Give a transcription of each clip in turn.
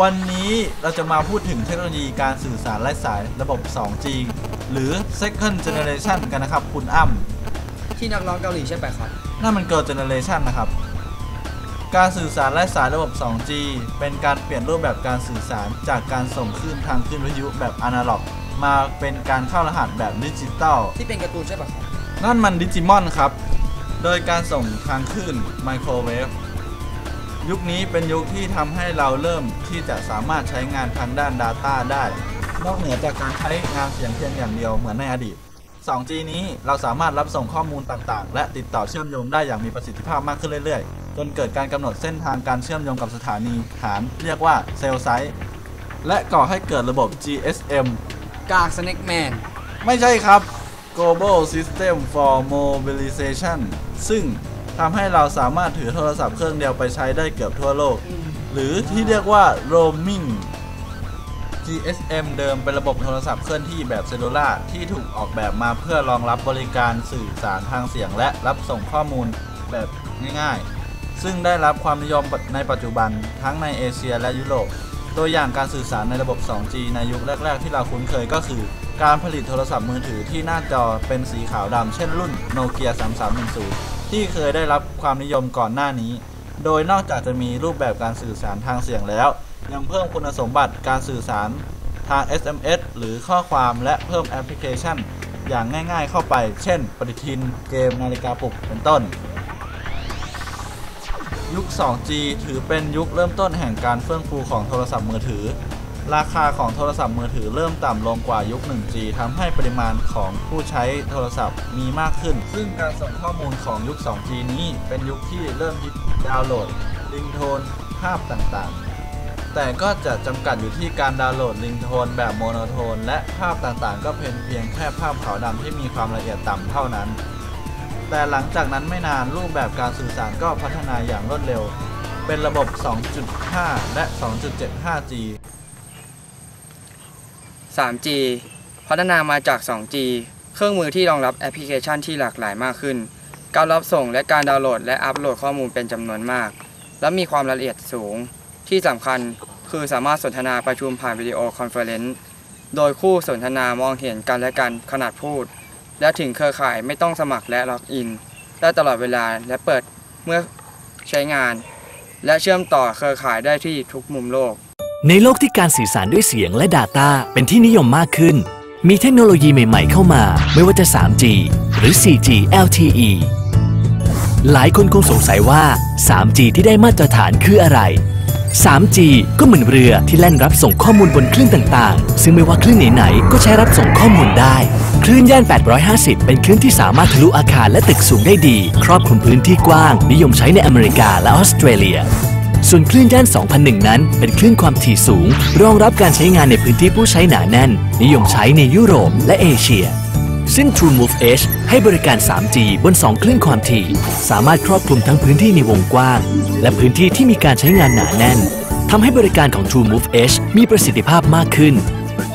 วันนี้เราจะมาพูดถึงเทคโนโลยีการสื่อสารไร้สายระบบ 2G หรือ Second Generation กันนะครับ คุณอ้ำที่นักร้องเกาหลีใช่ไหมครับนั่นมันเกิด Generation นะครับ การสื่อสารไร้สายระบบ 2G เป็นการเปลี่ยนรูปแบบการสื่อสารจากการส่งคลื่นทางคลื่นวิทยุแบบอนาล็อก มาเป็นการเข้ารหัสแบบดิจิตอลที่เป็นการ์ตูนใช่ไหมครับนั่นมันดิจิมอนครับ โดยการส่งทางคลื่นไมโครเวฟ ยุคนี้เป็นยุคที่ทำให้เราเริ่มที่จะสามารถใช้งานทางด้าน Data ได้ นอกเหนือจากการใช้งานเสียงเพียงอย่างเดียวเหมือนในอดีต 2G นี้เราสามารถรับส่งข้อมูลต่างๆ และติดต่อเชื่อมโยงได้อย่างมีประสิทธิภาพมากขึ้นเรื่อยๆ จนเกิดการกำหนดเส้นทางการเชื่อมโยงกับสถานีฐาน เรียกว่าเซลล์ไซต์และก่อให้เกิดระบบ GSM กากสเน็กแมน ไม่ใช่ครับ Global System for Mobilization ซึ่ง ทำให้เราสามารถถือโทรศัพท์เครื่องเดียวไปใช้ได้เกือบทั่วโลก หรือที่เรียกว่า roaming GSM เดิมเป็นระบบโทรศัพท์เคลื่อนที่แบบเซลลูล่าที่ถูกออกแบบมาเพื่อรองรับบริการสื่อสารทางเสียงและรับส่งข้อมูลแบบง่ายๆ ซึ่งได้รับความนิยมในปัจจุบันทั้งในเอเชียและยุโรป ตัวอย่างการสื่อสารในระบบ 2G ในยุคแรก ๆ ที่เราคุ้นเคยก็คือ การผลิตโทรศัพท์มือถือที่หน้าจอเป็นสีขาวดำเช่นรุ่นโนเกีย3310 ที่เคยได้รับความนิยมก่อนหน้านี้ โดยนอกจากจะมีรูปแบบการสื่อสารทางเสียงแล้ว ยังเพิ่มคุณสมบัติการสื่อสารทาง SMS หรือข้อความและเพิ่มแอปพลิเคชัน อย่างง่ายๆเข้าไป เช่น ปฏิทิน เกม นาฬิกาปลุก เป็นต้น ยุค 2G ถือเป็นยุคเริ่มต้นแห่งการเฟื่องฟูของโทรศัพท์มือถือ ราคาของโทรศัพท์มือถือเริ่มต่ำลงกว่ายุค 1G ทำให้ปริมาณของผู้ใช้โทรศัพท์มีมากขึ้น ซึ่งการส่งข้อมูลของยุค 2G นี้เป็นยุคที่เริ่มฮิตดาวน์โหลด ลิงโทน ภาพต่างๆ แต่ก็จะจำกัดอยู่ที่การดาวน์โหลดลิงโทนแบบโมโนโทน และภาพต่างๆ ก็เป็นเพียงแค่ภาพขาวดำที่มีความละเอียดต่ำเท่านั้น แต่หลังจากนั้นไม่นานรูปแบบการสื่อสารก็พัฒนาอย่างรวดเร็ว เป็นระบบ 2.5 และ 2.75G 3G พัฒนามาจาก 2G เครื่องมือที่รองรับแอปพลิเคชันที่หลากหลายมากขึ้น การรับส่งและการดาวน์โหลด และอัปโหลดข้อมูลเป็นจำนวนมาก และมีความละเอียดสูง ที่สำคัญคือสามารถสนทนาประชุมผ่านวิดีโอคอนเฟอเรนซ์โดยคู่สนทนามองเห็นกันและกันขนาดพูด และถึงเครือข่ายไม่ต้องสมัครและล็อกอิน ได้ตลอดเวลาและเปิดเมื่อใช้งาน และเชื่อมต่อเครือข่ายได้ที่ทุกมุมโลก ในโลกที่การสื่อสารด้วยเสียงและ Data เป็นที่นิยมมากขึ้น มีเทคโนโลยีใหม่ๆเข้ามา ไม่ว่าจะ 3G หรือ 4G LTE หลายคนคงสงสัยว่า 3G ที่ได้มาตรฐานคืออะไร 3G ก็เหมือนเรือที่แล่นรับส่งข้อมูลบนคลื่นต่างๆ ซึ่งไม่ว่าคลื่นไหนๆ ก็ใช้รับส่งข้อมูลได้ คลื่นย่าน 850 เป็นคลื่นที่สามารถทะลุอาคารและตึกสูงได้ดี ครอบคลุมพื้นที่กว้าง นิยมใช้ในอเมริกาและออสเตรเลีย ส่วนคลื่นย่าน 2001 นั้น เป็นคลื่นความถี่สูง รองรับการใช้งานในพื้นที่ผู้ใช้หนาแน่น นิยมใช้ในยุโรปและเอเชีย ซึ่ง TrueMove Edge ให้บริการ 3G บน 2 คลื่นความถี่ สามารถครอบคลุมทั้งพื้นที่ในวงกว้าง และพื้นที่ที่มีการใช้งานหนาแน่นทำให้บริการของ TrueMove Edge มีประสิทธิภาพมากขึ้น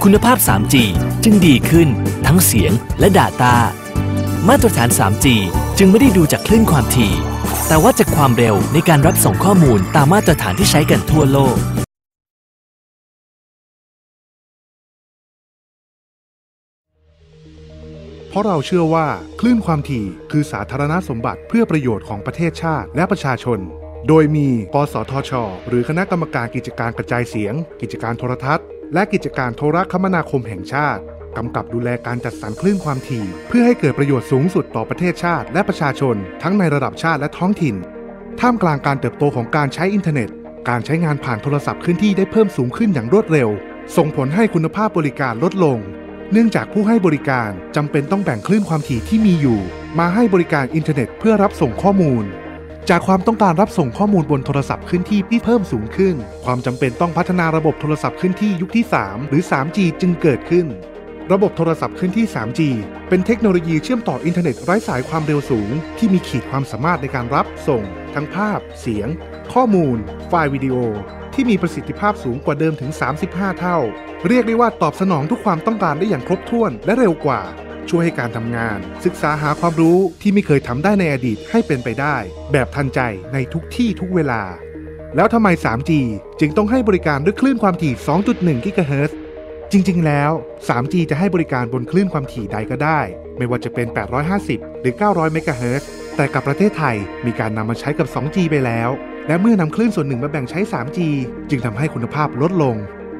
คุณภาพ 3G จึงดีขึ้น ทั้งเสียงและ Data มาตรฐาน 3G จึงไม่ได้ดูจากคลื่นความถี่ แต่ว่าจากความเร็วในการรับส่งข้อมูลตามมาตรฐานที่ใช้กันทั่วโลกเพราะเราเชื่อว่าคลื่นความถี่คือสาธารณสมบัติเพื่อประโยชน์ของประเทศชาติและประชาชน โดยมี กสทช หรือคณะกรรมการกิจการกระจายเสียง กิจการโทรทัศน์ และกิจการโทรคมนาคมแห่งชาติ กำกับดูแลการจัดสรรคลื่นความถี่ เพื่อให้เกิดประโยชน์สูงสุดต่อประเทศชาติและประชาชน ทั้งในระดับชาติและท้องถิ่น ท่ามกลางการเติบโตของการใช้อินเทอร์เน็ต การใช้งานผ่านโทรศัพท์เคลื่อนที่ได้เพิ่มสูงขึ้นอย่างรวดเร็ว ส่งผลให้คุณภาพบริการลดลง เนื่องจากผู้ให้บริการจำเป็นต้องแบ่งคลื่นความถี่ที่มีอยู่ มาให้บริการอินเทอร์เน็ตเพื่อรับส่งข้อมูลจากความต้องการรับส่งข้อมูลบนโทรศัพท์เคลื่อนที่ที่เพิ่มสูงขึ้น ความจำเป็นต้องพัฒนาระบบโทรศัพท์เคลื่อนที่ยุคที่ 3 หรือ 3G จึงเกิดขึ้น ระบบโทรศัพท์เคลื่อนที่ 3G เป็นเทคโนโลยีเชื่อมต่ออินเทอร์เน็ตไร้สายความเร็วสูง ที่มีขีดความสามารถในการรับส่ง ทั้งภาพ เสียง ข้อมูล ไฟล์วิดีโอ ที่มีประสิทธิภาพสูงกว่าเดิมถึง 35 เท่า เรียกได้ว่าตอบสนองทุกความต้องการได้อย่างครบถ้วนและเร็วกว่า ช่วยให้การทำงาน ศึกษาหาความรู้ที่ไม่เคยทำได้ในอดีตให้เป็นไปได้ แบบทันใจในทุกที่ทุกเวลา แล้วทำไม 3G จึงต้องให้บริการด้วยคลื่นความถี่ 2.1กิกะเฮิรตซ์ จริงๆ แล้ว 3G จะให้บริการบนคลื่นความถี่ใดก็ได้ ไม่ว่าจะเป็น 850 หรือ 900 เมกะเฮิรตซ์แต่กับประเทศไทยมีการนำมาใช้กับ 2G ไปแล้ว และเมื่อนำคลื่นส่วนหนึ่งมาแบ่งใช้ 3G จึงทำให้คุณภาพลดลง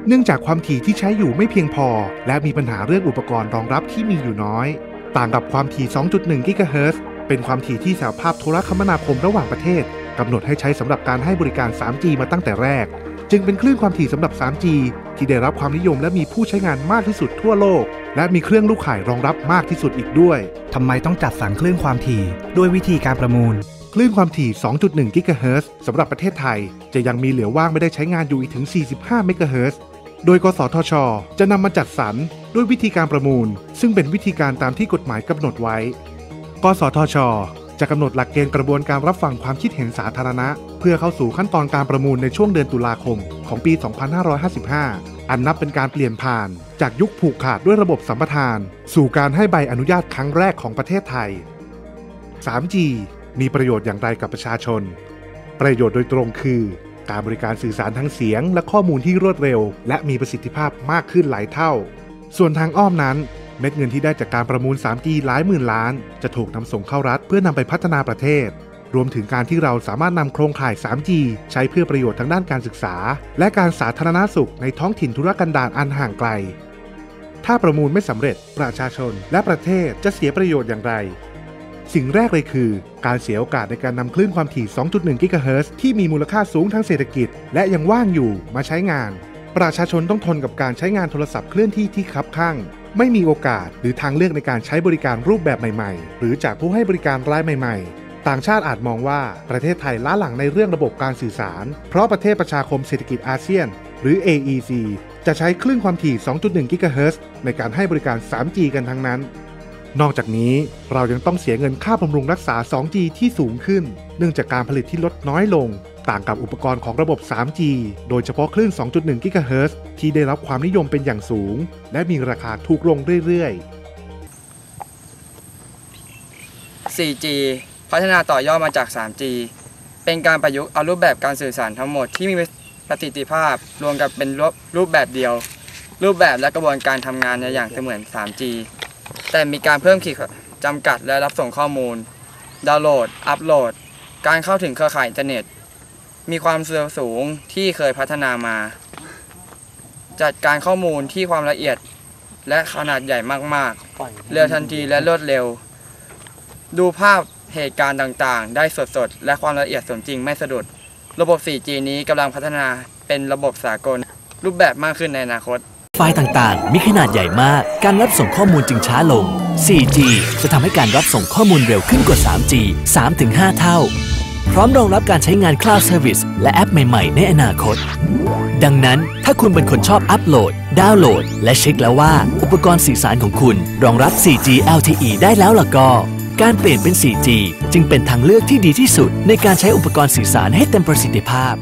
เนื่องจากความถี่ที่ใช้อยู่ไม่เพียงพอ และมีปัญหาเรื่องอุปกรณ์รองรับที่มีอยู่น้อย ต่างกับความถี่ 2.1 กิกะเฮิรตซ์เป็นความถี่ที่สหภาพโทรคมนาคมระหว่างประเทศกำหนดให้ใช้สำหรับการให้บริการ 3G มาตั้งแต่แรก จึงเป็นคลื่นความถี่สำหรับ 3G ที่ได้รับความนิยมและมีผู้ใช้งานมากที่สุดทั่วโลก และมีเครื่องลูกข่ายรองรับมากที่สุดอีกด้วยทำไมต้องจัดสรรคลื่นความถี่ด้วยวิธีการประมูล คลื่นความถี่ 2.1 กิกะเฮิรตซ์สำหรับประเทศไทย จะยังมีเหลือว่างไม่ได้ใช้งานอยู่อีกถึง 45 เมกะเฮิรตซ์โดย กสทช จะนำมาจัดสรรด้วยวิธีการประมูล ซึ่งเป็นวิธีการตามที่กฎหมายกำหนดไว้ กสทช จะกำหนดหลักเกณฑ์กระบวนการรับฟังความคิดเห็นสาธารณะ เพื่อเข้าสู่ขั้นตอนการประมูลในช่วงเดือนตุลาคมของปี 2555 อันนับเป็นการเปลี่ยนผ่าน จากยุคผูกขาดด้วยระบบสัมปทาน สู่การให้ใบอนุญาตครั้งแรกของประเทศไทย 3G มีประโยชน์อย่างไรกับประชาชน ประโยชน์โดยตรงคือ การบริการสื่อสารทางเสียง และข้อมูลที่รวดเร็ว และมีประสิทธิภาพมากขึ้นหลายเท่า ส่วนทางอ้อมนั้น เม็ดเงินที่ได้จากการประมูล 3G หลายหมื่นล้าน จะถูกนำส่งเข้ารัฐเพื่อนำไปพัฒนาประเทศ รวมถึงการที่เราสามารถนำโครงข่าย 3G ใช้เพื่อประโยชน์ทางด้านการศึกษา และการสาธารณาสุขในท้องถิ่นธุรกันดารอันห่างไกล ถ้าประมูลไม่สำเร็จ ประชาชนและประเทศจะเสียประโยชน์อย่างไร สิ่งแรกเลยคือ การเสียโอกาสในการนำคลื่นความถี่ 2.1 กิกะเฮิรตซ์ที่มีมูลค่าสูงทางเศรษฐกิจ และยังว่างอยู่มาใช้งาน ประชาชนต้องทนกับการใช้งานโทรศัพท์เคลื่อนที่ที่คับข้าง ไม่มีโอกาสหรือทางเลือกในการใช้บริการรูปแบบใหม่ ๆ หรือจากผู้ให้บริการรายใหม่ ๆ ต่างชาติอาจมองว่าประเทศไทยล้าหลังในเรื่องระบบการสื่อสาร เพราะประเทศประชาคมเศรษฐกิจอาเซียน หรือ AEC จะใช้คลื่นความถี่ 2.1 กิกะเฮิรตซ์ในการให้บริการ 3G กันทั้งนั้น นอกจากนี้เรายังต้องเสียเงินค่าบำรุงรักษา 2G ที่สูงขึ้น เนื่องจากการผลิตที่ลดน้อยลง ต่างกับอุปกรณ์ของระบบ 3G โดยเฉพาะคลื่น 2.1กิกะเฮิรตซ์ที่ได้รับความนิยมเป็นอย่างสูง และมีราคาถูกลงเรื่อย ๆ 4G พัฒนาต่อยอดมาจาก 3G เป็นการประยุกต์เอารูปแบบการสื่อสารทั้งหมดที่มีประสิทธิภาพรวมกันเป็นรูปรูปแบบเดียว รูปแบบและกระบวนการทำงานในอย่างเสมือน 3G แต่มีการเพิ่มขีดจำกัดและรับส่งข้อมูล ดาวน์โหลด อัปโหลด การเข้าถึงเครือข่ายอินเทอร์เน็ต มีความเร็วสูงที่เคยพัฒนามา จัดการข้อมูลที่ความละเอียดและขนาดใหญ่มากๆ เร็วทันทีและรวดเร็ว ดูภาพเหตุการณ์ต่างๆ ได้สดๆ และความละเอียดสมจริงไม่สะดุด ระบบ 4G นี้กำลังพัฒนาเป็นระบบสากล รูปแบบมากขึ้นในอนาคต ไฟล์ต่างๆ มีขนาดใหญ่มาก การรับส่งข้อมูลจึงช้าลง 4G จะทำให้การรับส่งข้อมูลเร็วขึ้นกว่า 3G 3-5 เท่า พร้อมรองรับการใช้งาน Cloud Service และแอปใหม่ ๆ ในอนาคต ดังนั้นถ้าคุณเป็นคนชอบอัปโหลด ดาวน์โหลด และเช็คแล้วว่า อุปกรณ์สื่อสารของคุณรองรับ 4G LTE ได้แล้วล่ะก็ การเปลี่ยนเป็น 4G จึงเป็นทางเลือกที่ดีที่สุดในการใช้อุปกรณ์สื่อสารให้เต็มประสิทธิภาพ